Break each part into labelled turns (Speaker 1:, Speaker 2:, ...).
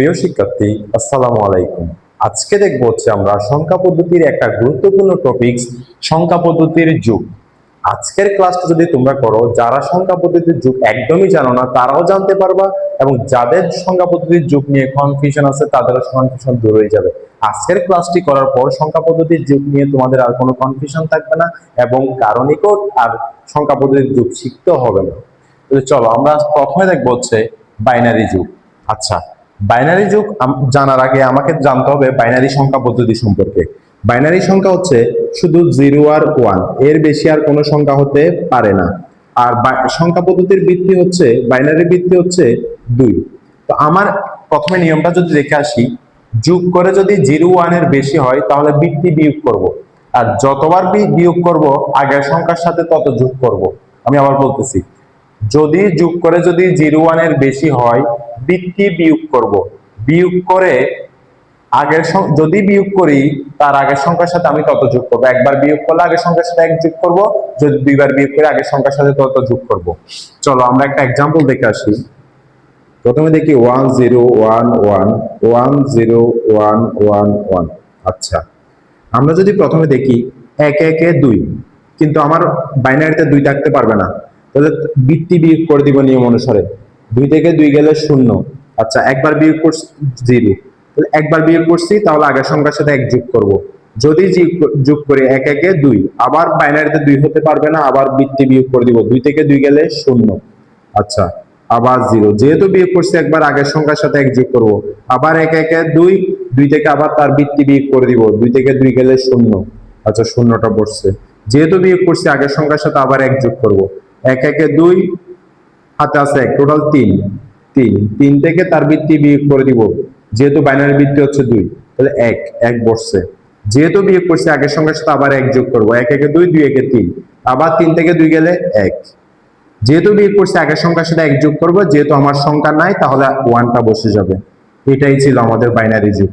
Speaker 1: প্রিয় শিক্ষার্থী, আসসালামু আলাইকুম। আজকে দেখব হচ্ছে আমরা সংখ্যা পদ্ধতির একটা গুরুত্বপূর্ণ টপিকস সংখ্যা পদ্ধতির যুগ। আজকের ক্লাসটা যদি তোমরা করো, যারা সংখ্যা পদ্ধতির যুগ একদমই জানো না, তারাও জানতে পারবা এবং যাদের সংখ্যা পদ্ধতির যুগ নিয়ে কনফিউশন আছে তাদেরও কনফিউশন দূর হয়ে যাবে। আজকের ক্লাসটি করার পর সংখ্যা পদ্ধতির যুগ নিয়ে তোমাদের আর কোনো কনফিউশন থাকবে না এবং কারও নিকট আর সংখ্যা পদ্ধতির যুগ শিখতেও হবে না। চলো, আমরা প্রথমে দেখব হচ্ছে বাইনারি যুগ। আচ্ছা বাইনারি যুগ জানার আগে আমাকে জানতে হবে বাইনারি সংখ্যা পদ্ধতি সম্পর্কে। বাইনারি সংখ্যা হচ্ছে শুধু জিরো আর ওয়ানের বেশি আর কোনো সংখ্যা হতে পারে না। আর সংখ্যা পদ্ধতির ভিত্তি হচ্ছে বাইনারি ভিত্তি হচ্ছে দুই। তো আমার প্রথমে নিয়মটা যদি দেখে আসি, যোগ করে যদি জিরো ওয়ানের বেশি হয়, তাহলে বৃত্তি বিয়োগ করব। আর যতবার বিয়োগ করব, আগের সংখ্যার সাথে তত যোগ করব। আমি আবার বলতেছি। যদি যোগ করে যদি জিরো ওয়ানের বেশি হয় বৃত্তি বিয়োগ করব? বিয়োগ করে আগের যদি বিয়োগ করি, তার আগের সংখ্যার সাথে আমি তত যোগ করব। একবার বিয়োগ করলে আগের সংখ্যার সাথে এক যোগ করব, যদি দুইবার বিয়োগ করে আগের সংখ্যার সাথে তত যোগ করব। চলো, আমরা একটা এক্সাম্পল দেখে আসি। প্রথমে দেখি one zero one one one zero one one one আচ্ছা আমরা যদি প্রথমে দেখি এক, একে দুই, কিন্তু আমার বাইনারিতে দুই থাকতে পারবে না। তাহলে বৃত্তি বিয়োগ করে দিব নিয়ম অনুসারে। দুই থেকে দুই গেলে শূন্য। আচ্ছা একবার বিয়োগ করছি জিরো তাহলে একবার বিয়োগ করছি, তাহলে আগের সংখ্যার সাথে এক যোগ করব। যদি যোগ করি এক, একে দুই, আবার বাইনারিতে দুই হতে পারবে না, আবার বৃত্তি বিয়োগ করে দিব। দুই থেকে দুই গেলে শূন্য। আচ্ছা আবার জিরো। যেহেতু বিয়োগ করছি, একবার আগের সংখ্যার সাথে এক যোগ করব। আবার এক, একে দুই দুই থেকে আবার তার বৃত্তি বিয়োগ করে দিব। দুই থেকে দুই গেলে শূন্য। আচ্ছা শূন্যটা বসছে যেহেতু বিয়োগ করছি, আগের সংখ্যার সাথে আবার এক যোগ করব। এক, একে দুই, হাতে আছে এক টোটাল তিন তিন তিন থেকে তার বৃত্তি বিয়োগ করে দিব, যেহেতু বাইনারি বৃত্তি হচ্ছে দুই, তাহলে এক এক বসছে, যেহেতু বিয়োগ করছি আগের সংখ্যার সাথে আবার এক যোগ করব, এক, একে দুই দুই, একে তিন, আবার তিন থেকে দুই গেলে এক, যেহেতু বিয়োগ করছি আগের সংখ্যার সাথে এক যোগ করব, যেহেতু আমার সংখ্যা নাই, তাহলে ওয়ানটা বসে যাবে, এটাই ছিল আমাদের বাইনারি যুগ।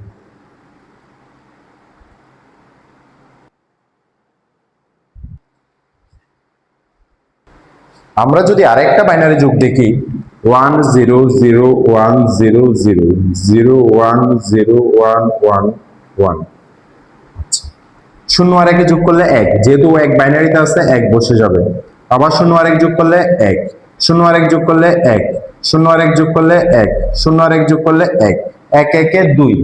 Speaker 1: আমরা যদি আরেকটা বাইনারি যুগ দেখি one zero zero one zero zero zero one zero one one one শূন্য আর একে যোগ করলে এক, যেহেতু এক বাইনারিতে আছে, এক বসে যাবে। আবার শূন্য আর এক যোগ করলে এক, শূন্য আর এক যোগ করলে এক, শূন্য আর এক যোগ করলে এক, শূন্য আর এক যোগ করলে এক এক, একে দুই।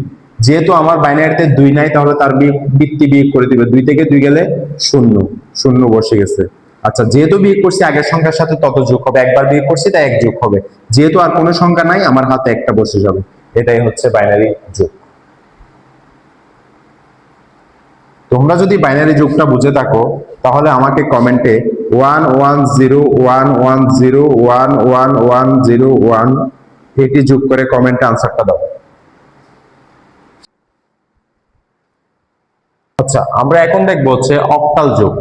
Speaker 1: যেহেতু আমার বাইনারিতে দুই নাই, তাহলে তার বৃত্তি বিয়োগ করে দিবে। দুই থেকে দুই গেলে শূন্য শূন্য বসে গেছে। আচ্ছা যেহেতু বিয়োগ করছি, আগের সংখ্যার সাথে তত যোগ হবে। একবার বিয়োগ করছি তাই এক যোগ হবে। যেহেতু আর কোনো সংখ্যা নাই, আমার হাতে একটা বসে যাবে। এটাই হচ্ছে বাইনারি যোগ। তোমরা যদি বাইনারি যুগটা বুঝে থাকো, তাহলে আমাকে কমেন্টে one one zero one one zero one one one zero one এটি যোগ করে কমেন্টে আনসারটা দাও। আচ্ছা আমরা এখন দেখব হচ্ছে অক্টাল যুগ।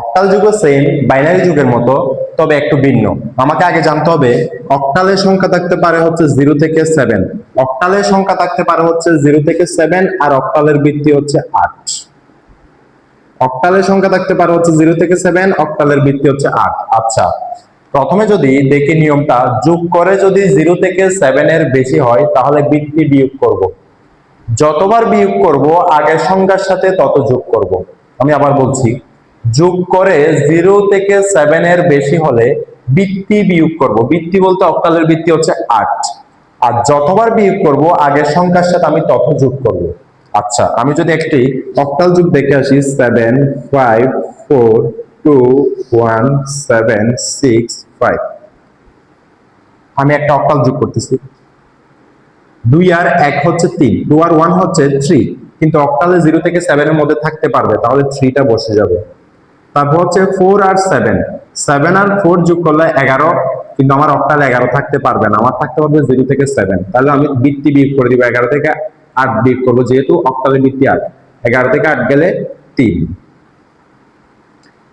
Speaker 1: অক্টাল যুগও সেম বাইনারি যুগের মতো, তবে একটু ভিন্ন আমাকে আগে জানতে হবে, অক্টালের সংখ্যা থাকতে পারে হচ্ছে জিরো থেকে সেভেন অক্টালের সংখ্যা থাকতে পারে হচ্ছে জিরো থেকে সেভেন আর অক্টালের বৃত্তি হচ্ছে আট অক্টালের সংখ্যা থাকতে পারে হচ্ছে জিরো থেকে সেভেন অক্টালের বৃত্তি হচ্ছে আট আচ্ছা প্রথমে যদি দেখি নিয়মটা, যোগ করে যদি জিরো থেকে সেভেন এর বেশি হয়, তাহলে বৃত্তি বিয়োগ করব। যতবার বিয়োগ করব, আগের সংখ্যার সাথে তত যোগ করব। আমি আবার বলছি যোগ করে জিরো থেকে সেভেন এর বেশি হলে বৃত্তি বিয়োগ করব। বৃত্তি বলতে অক্টালের বৃত্তি হচ্ছে আট। আর যতবার বিয়োগ করব, আগের সংখ্যার সাথে আমি তত যোগ করব। আচ্ছা আমি যদি একটি অক্টাল যুগ দেখে আসি seven five four two one seven six five আমি একটা অক্টাল যোগ করতেছি। দুই আর এক হচ্ছে তিন। টু আর ওয়ান হচ্ছে থ্রি কিন্তু অক্টালে জিরো থেকে সেভেনের মধ্যে থাকতে পারবে, তাহলে থ্রিটা বসে যাবে। তারপর হচ্ছে ফোর আর সেভেন সেভেন আর ফোর যোগ করলে এগারো, কিন্তু আমার অক্টাল এগারো থাকতে পারবে না। আমার থাকতে পারবে জিরো থেকে সেভেন তাহলে আমি বৃত্তি বিয়োগ করে দিব এগারো থেকে আট বিয়োগ করব যেহেতু অক্টালের বৃত্তি আট। এগারো থেকে আট গেলে তিন।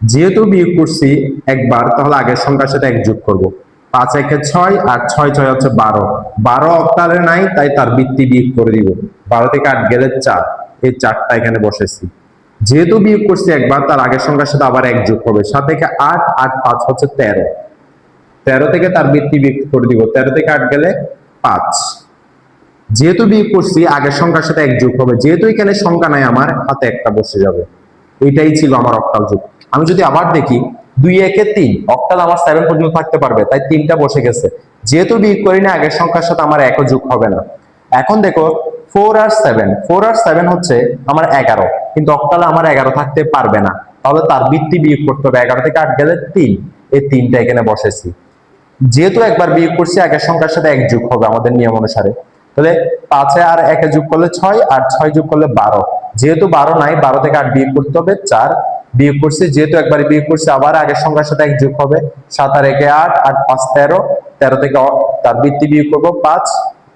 Speaker 1: যেহেতু বিয়োগ করছি একবার, তাহলে আগের সংখ্যার সাথে এক যোগ করব। পাঁচ একে ছয় আর ছয় ছয় হচ্ছে বারো। বারো অক্টালে নাই, তাই তার বৃত্তি বিয়োগ করে দিব। বারো থেকে আট গেলে চার। এই চারটা এখানে বসেছি। যেহেতু বিয়োগ করছি একবার, তার আগের সংখ্যার সাথে আবার এক যোগ হবে। সাত থেকে আট আট পাঁচ হচ্ছে তেরো। তেরো থেকে তার বৃত্তি বিয়োগ করে দিব। তেরো থেকে আট গেলে পাঁচ। যেহেতু বিয়োগ করছি, আগের সংখ্যার সাথে এক যোগ হবে। যেহেতু এখানে সংখ্যা নাই আমার, হাতে একটা বসে যাবে। এটাই ছিল আমার অক্টাল যোগ। আমি যদি আবার দেখি, দুই, একে তিন, অক্টাল আমার সেভেন পর্যন্ত থাকতে পারবে, তাই তিনটা বসে গেছে। যেহেতু বিয়োগ করি না আগের সংখ্যার সাথে আমার একও যোগ হবে না। এখন দেখো ফোর আর সেভেন ফোর আর সেভেন হচ্ছে আমার এগারো। কিন্তু অক্টালে আমার এগারো থাকতে পারবে না। তাহলে তার বৃত্তি বিয়োগ করতে হবে। এগারো থেকে আট গেলে তিন। এই তিনটা এখানে বসেছি। যেহেতু একবার বিয়োগ করছি, আগের সংখ্যার সাথে এক যোগ হবে আমাদের নিয়ম অনুসারে। তাহলে পাঁচে আর একে যোগ করলে ছয়, আর ছয় যোগ করলে বারো। যেহেতু বারো নাই, বারো থেকে আট বিয়োগ করতে হবে, চার। বিয়োগ করছি, যেহেতু একবার বিয়োগ করছি, আবার আগের সংখ্যার সাথে এক যোগ হবে। সাত আর একে আট আট পাঁচ তেরো। তেরো থেকে তার বৃত্তি বিয়োগ করব পাঁচ।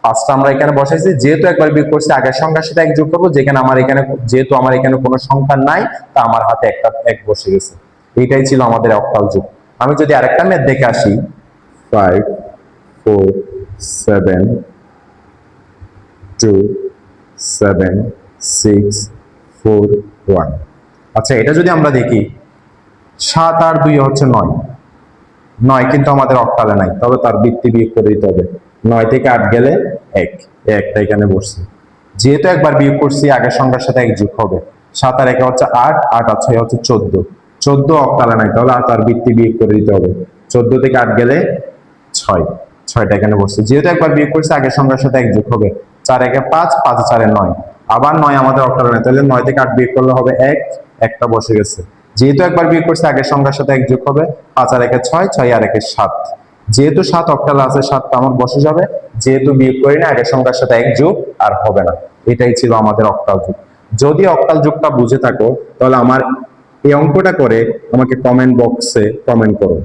Speaker 1: পাঁচটা আমরা এখানে বসাইছি। যেহেতু একবার বিয়োগ করছি আগের সংখ্যার সাথে এক যোগ করব যেখানে আমার এখানে যেহেতু আমার এখানে কোনো সংখ্যা নাই তা আমার হাতে একটা এক বসে গেছে। এইটাই ছিল আমাদের অক্টাল যুগ। আমি যদি আরেকটা ম্যাথ দেখে আসি। Five four seven two seven six four one আচ্ছা এটা যদি আমরা দেখি সাত আর দুই হচ্ছে নয়। নয় কিন্তু আমাদের অক্টালে নাই তবে তার বৃত্তি বিয়োগ করে দিতে হবে। নয় থেকে আট গেলে এক একটা এখানে বসছে। যেহেতু একবার বিয়োগ করছি, আগের সংখ্যার সাথে এক যোগ হবে। সাত আর একে হচ্ছে আট আট আর ছয় হচ্ছে চোদ্দ। চোদ্দ অক্টালে নাই, তাহলে আর তার বৃত্তি বিয়োগ করে দিতে হবে। চোদ্দ থেকে আট গেলে ছয়, ছয়টা এখানে বসছে। যেহেতু একবার বিয়োগ করছে, আগের সংখ্যার সাথে এক যোগ হবে। চার একে পাঁচ পাঁচ চারে নয়। আবার নয় আমাদের অক্টালে নাই, তাহলে নয় থেকে আট বিয়োগ করলে হবে এক, একটা বসে গেছে। যেহেতু একবার বিয়োগ করছে, আগের সংখ্যার সাথে এক যোগ হবে, পাঁচ আর একে ছয় ছয় আর একে সাত। যেহেতু সাত অক্টাল আছে সাতটা আমার বসে যাবে। যেহেতু বিয়োগ করি না, আগের সংখ্যার সাথে এক যোগ আর হবে না। এটাই ছিল আমাদের অক্টাল যুগ। যদি অক্টাল যুগটা বুঝে থাকো, তাহলে আমার এই অঙ্কটা করে আমাকে কমেন্ট বক্সে কমেন্ট করো।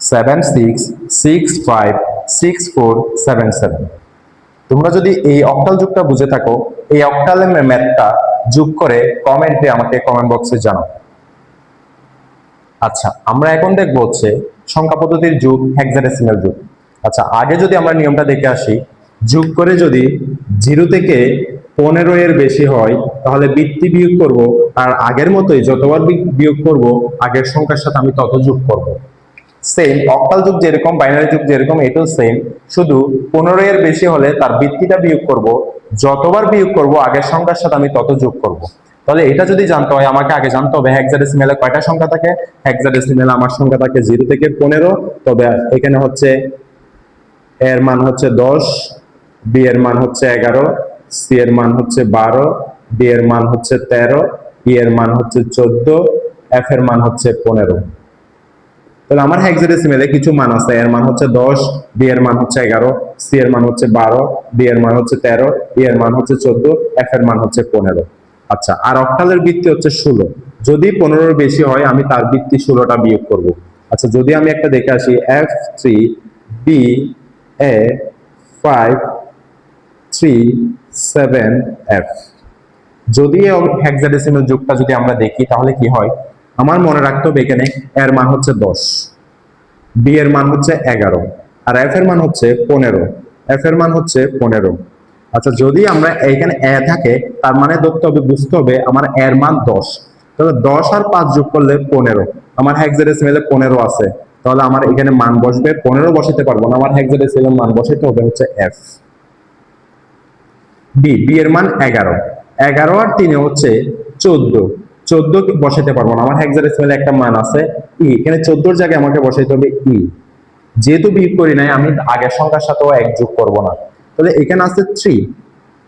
Speaker 1: Seven six six five six four seven seven তোমরা যদি এই অক্টাল যুগটা বুঝে থাকো, এই অক্টালের ম্যাথটা যোগ করে কমেন্টে আমাকে কমেন্ট বক্সে জানাও। আচ্ছা আমরা এখন দেখব হচ্ছে সংখ্যা পদ্ধতির যুগ হেক্সাডেসিমাল যুগ। আচ্ছা আগে যদি আমরা নিয়মটা দেখে আসি, যোগ করে যদি জিরো থেকে পনেরো এর বেশি হয়, তাহলে বৃত্তি বিয়োগ করব, আর আগের মতোই যতবার বিয়োগ করব, আগের সংখ্যার সাথে আমি তত যোগ করব। সেম অক্টাল যুগ যেরকম বাইনারি যুগ যেরকম, এটাও সেম শুধু পনেরো এর বেশি হলে তার বৃত্তিটা বিয়োগ করব, যতবার বিয়োগ করব, আগের সংখ্যার সাথে আমি তত যোগ করব। তাহলে এটা যদি জানতে হয়, আমাকে আগে জানতে হবে হেক্সাডেসিমেলে কয়টা সংখ্যা থাকে? হেক্সাডেসিমেলে আমার সংখ্যা থাকে জিরো থেকে পনেরো, তবে এখানে হচ্ছে এর মান হচ্ছে দশ বি এর মান হচ্ছে এগারো সি এর মান হচ্ছে বারো ডি এর মান হচ্ছে তেরো ই এর মান হচ্ছে চোদ্দ এফ এর মান হচ্ছে পনেরো। তাহলে আমার হেক্সাডেসিমেলে কিছু মান আছে। এর মান হচ্ছে দশ বি এর মান হচ্ছে এগারো সি এর মান হচ্ছে বারো ডি এর মান হচ্ছে তেরো ই এর মান হচ্ছে চোদ্দ এফ এর মান হচ্ছে পনেরো। আচ্ছা আর অক্টালের বৃত্তি হচ্ছে ষোলো। যদি পনেরোর বেশি হয়, আমি তার বৃত্তি ষোলোটা বিয়োগ করব। আচ্ছা যদি আমি একটা দেখে আসি F three B A five three seven F যদি হেক্সাডেসিমাল যুগটা যদি আমরা দেখি, তাহলে কি হয়? আমার মনে রাখতে হবে এখানে এর মান হচ্ছে দশ বি এর মান হচ্ছে এগারো, আর এফ এর মান হচ্ছে পনেরো এফ এর মান হচ্ছে পনেরো। আচ্ছা যদি আমরা এখানে এ থাকে, তার মানে ধরতে হবে, বুঝতে হবে আমার এর মান দশ। তাহলে দশ আর পাঁচ যোগ করলে পনেরো, আমার হেক্সাডেসিমেলে পনেরো আছে। তাহলে আমার এখানে মান বসবে, পনেরো বসাতে পারব না, আমার হেক্সাডেসিমেল মান বসাতে হবে হচ্ছে এফ বি বি এর মান এগারো এগারো আর তিনে হচ্ছে চোদ্দ চোদ্দ বসাতে পারব না। আমার হেক্সাডেসিমেলে একটা মান আছে ই এখানে চোদ্দোর জায়গায় আমাকে বসাইতে হবে ই যেহেতু বিয়োগ করি নাই, আমি আগের সংখ্যার সাথেও এক যোগ করব না। তাহলে এখানে আছে থ্রি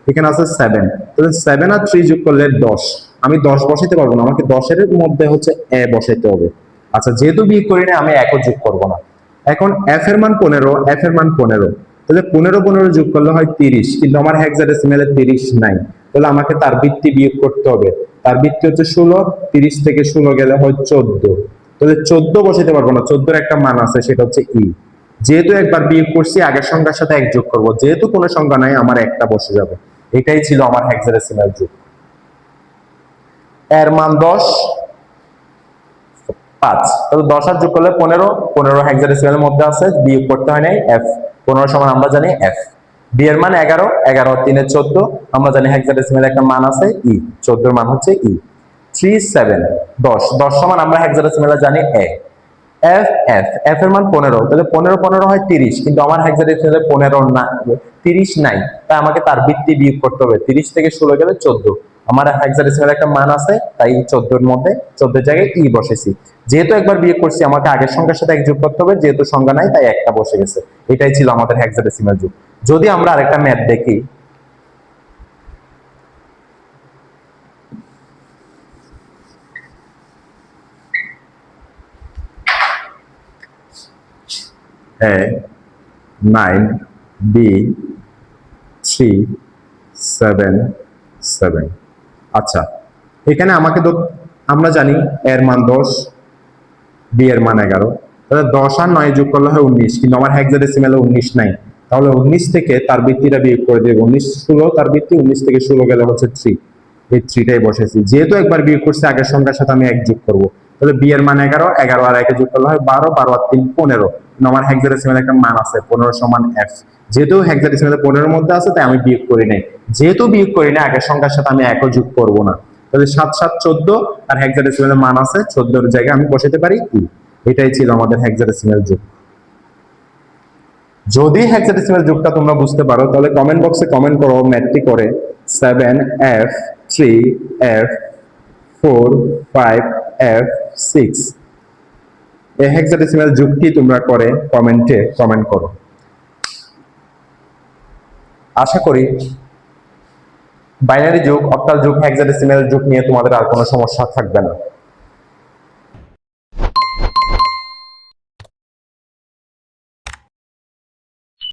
Speaker 1: এখানে আছে সেভেন তাহলে সেভেন আর থ্রি যোগ করলে দশ। আমি দশ বসাইতে পারব না। আমাকে দশের মধ্যে হচ্ছে এ বসাইতে হবে। আচ্ছা যেহেতু বিয়োগ করি না আমি একও যোগ করব না। এখন এফ এর মান পনেরো এফ এর মান পনেরো। তাহলে পনেরো পনেরো যোগ করলে হয় তিরিশ। কিন্তু আমার হেক্সাডেসিমেলে তিরিশ নাই। তাহলে আমাকে তার বৃত্তি বিয়োগ করতে হবে। তার ভিত্তি হচ্ছে ষোলো, তিরিশ থেকে ষোলো গেলে হয় চোদ্দ। তাহলে চোদ্দ বসাতে পারব না, চোদ্দোর একটা মান আছে, সেটা হচ্ছে ই যেহেতু একবার বিয়োগ করছি, আগের সংখ্যার সাথে এক যোগ করব। যেহেতু কোনো সংখ্যা নাই, আমার একটা বসে যাবে। এটাই ছিল আমার হেক্সাডেসিমাল যুগ। এর মান দশ, পাঁচ। তাহলে দশ আর যোগ করলে পনেরো পনেরো হেক্সাডেসিমালের মধ্যে আছে, বিয়োগ করতে হয় নাই এফ পনেরো সমান আমরা জানি এফ বি এর মান এগারো এগারো তিনে চোদ্দ। আমরা জানি হেক্সাডেসিমাল একটা মান আছে ই চোদ্দোর মান হচ্ছে ই থ্রি সেভেন দশ। দশ সমান আমরা হেক্সাডেসিমেলে জানি এ এফ এফ এফ এর মান পনেরো। তাহলে পনেরো পনেরো হয় তিরিশ। কিন্তু আমার হেক্সাডেসিমেলে পনেরো না, তিরিশ নাই। তাই আমাকে তার বৃত্তি বিয়োগ করতে হবে। তিরিশ থেকে ষোলো গেলে চোদ্দ। আমার হেক্সাডেসিমেল একটা মান আছে, তাই চোদ্দোর মধ্যে চোদ্দ জায়গায় ই বসেছি। যেহেতু একবার বিয়োগ করছি, আমাকে আগের সংখ্যার সাথে এক যোগ করতে হবে। যেহেতু সংখ্যা নাই, তাই একটা বসে গেছে। এটাই ছিল আমাদের হেক্সাডেসিমেল যুগ। যদি আমরা আরেকটা ম্যাথ দেখি। Nine, B three seven seven আচ্ছা এখানে আমাকে আমরা জানি এর মান দশ বি এর মান এগারো। তাহলে দশ আর নয় যোগ করলে হয় উনিশ, কিন্তু আমার হেক্সাডেসিমেলে উনিশ নাই। তাহলে উনিশ থেকে তার বৃত্তিটা বিয়োগ করে দেবো। উনিশ ষোলো, তার বৃত্তি, উনিশ থেকে ষোলো গেলে হচ্ছে থ্রি এই থ্রিটাই বসেছি। যেহেতু একবার বিয়োগ করছি, আগের সংখ্যার সাথে আমি এক যোগ করব। তাহলে বি এর মান এগারো এগারো আর একে যোগ করলে হয় বারো বারো আর তিন পনেরো। আমার হেক্সাডেসিমেলে একটা মান আছে, পনেরো সমান এফ যেহেতু হেক্সাডেসিমেলে পনেরোর মধ্যে আছে, তাই আমি বিয়োগ করি নাই। যেহেতু বিয়োগ করি না আগের সংখ্যার সাথে আমি একও যোগ করব না। তাহলে সাত সাত, চোদ্দ আর হেক্সাডেসিমেলের মান আছে, চোদ্দোর জায়গায় আমি বসাতে পারি ই এটাই ছিল আমাদের হেক্সাডেসিমেল যুগ। যদি হেক্সাডেসিমেল যুগটা তোমরা বুঝতে পারো, তাহলে কমেন্ট বক্সে কমেন্ট করো ম্যাথটি করে seven F three F four five F six এই হেক্সাডেসিমেল যুগটি তোমরা করে কমেন্টে কমেন্ট করো। আশা করি বাইনারি যুগ অক্টাল যুগ হেক্সাডেসিমেল যুগ নিয়ে তোমাদের আর কোনো সমস্যা থাকবে না।